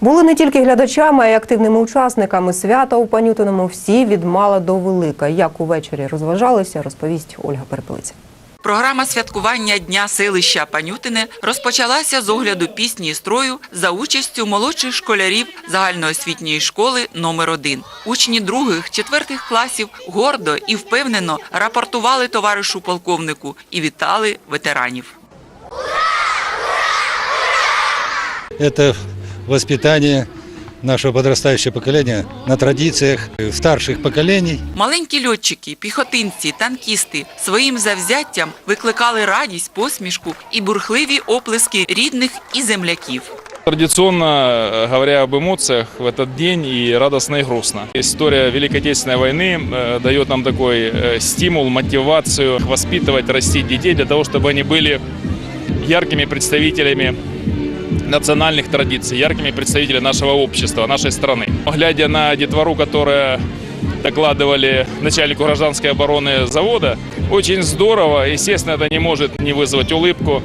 Були не тільки глядачами, а й активними учасниками свята у Панютиному. Всі від мала до велика. Як увечері розважалися, розповість Ольга Перепелиця. Програма святкування Дня селища Панютине розпочалася з огляду пісні і строю за участю молодших школярів загальноосвітньої школи номер 1 Учні других, четвертих класів гордо і впевнено рапортували товаришу полковнику і вітали ветеранів. Это воспитание нашего подрастающего поколения на традициях старших поколений. Маленькі льотчики, піхотинці, танкісти своїм завзяттям викликали радість, посмішку і бурхливі оплески рідних і земляків. Традиционно, э, говоря об эмоциях, в этот день и радостно, и грустно. История Великой Отечественной войны э, дает нам такой э, стимул, мотивацию воспитывать, растить детей для того, чтобы они были яркими представителями национальных традиций, яркими представителями нашего общества, нашей страны. Глядя на детвору, которая докладывали начальнику гражданской обороны завода, очень здорово. Естественно, это не может не вызвать улыбку.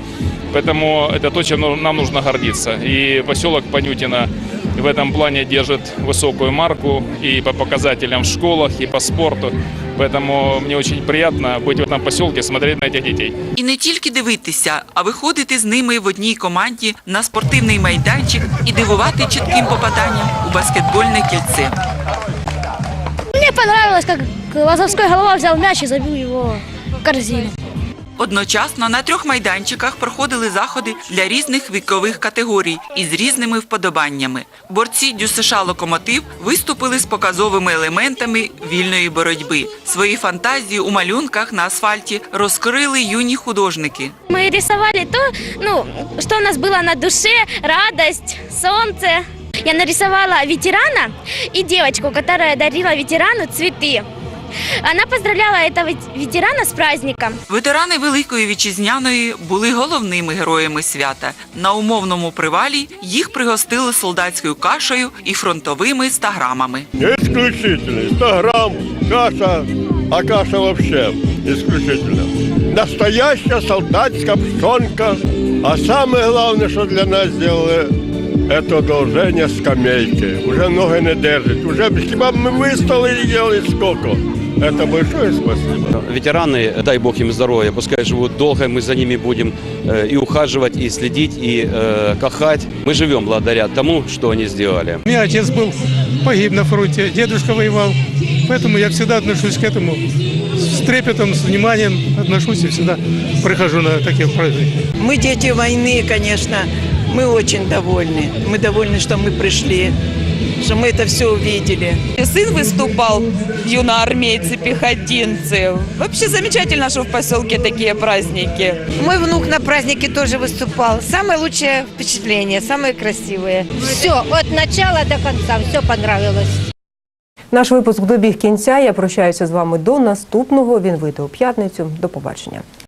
Поэтому это то, чем нам нужно гордиться. И поселок Панютина в этом плане держит высокую марку и по показателям в школах, и по спорту. Поэтому мне очень приятно быть в этом поселке, смотреть на этих детей. І не тільки дивитися, а виходити з ними в одній команді на спортивний майданчик і дивувати чітким попаданням у баскетбольне кільце. Мне понравилось, как Лазовской голова взял мяч и забил его в корзину. Одночасно на трьох майданчиках проходили заходи для різних вікових категорій із різними вподобаннями. Борці ДЮСШ «Локомотив» виступили з показовими елементами вільної боротьби. Свої фантазії у малюнках на асфальті розкрили юні художники. Мы рисовали то, ну, что у нас было на душе, радость, солнце. Я нарисовала ветерана и девочку, которая дарила ветерану цветы. Она поздравляла этого вет- ветерана с праздником. Ветерани Великої Вітчизняної були головними героями свята. На умовному привалі їх пригостили солдатською кашею і фронтовими стаграмами. Исключительный. 100 грамм каша, а каша вообще исключительно. Настоящая солдатская пшенка. А самое главное, что для нас сделали, это одолжение скамейки. Уже ноги не держит. Уже хіба б ми вистали и делали сколько. Это большое спасибо. Ветераны, дай бог им здоровья, пускай живут долго, мы за ними будем э, и ухаживать, и следить, и э, кахать. Мы живем благодаря тому, что они сделали. У меня отец был, погиб на фронте, дедушка воевал. Поэтому я всегда отношусь к этому с трепетом, с вниманием отношусь и всегда прихожу на такие праздники. Мы дети войны, конечно. Мы очень довольны. Мы довольны, что мы пришли, что мы это все увидели. Сын выступал, юноармейцы, пехотинцы. Вообще замечательно, что в поселке такие праздники. Мой внук на празднике тоже выступал. Самое лучшее впечатление, самое красивое. Все, от начала до конца, все понравилось. Наш випуск добіг кінця. Я прощаюся з вами до наступного. Він вийде у п'ятницю. До побачення.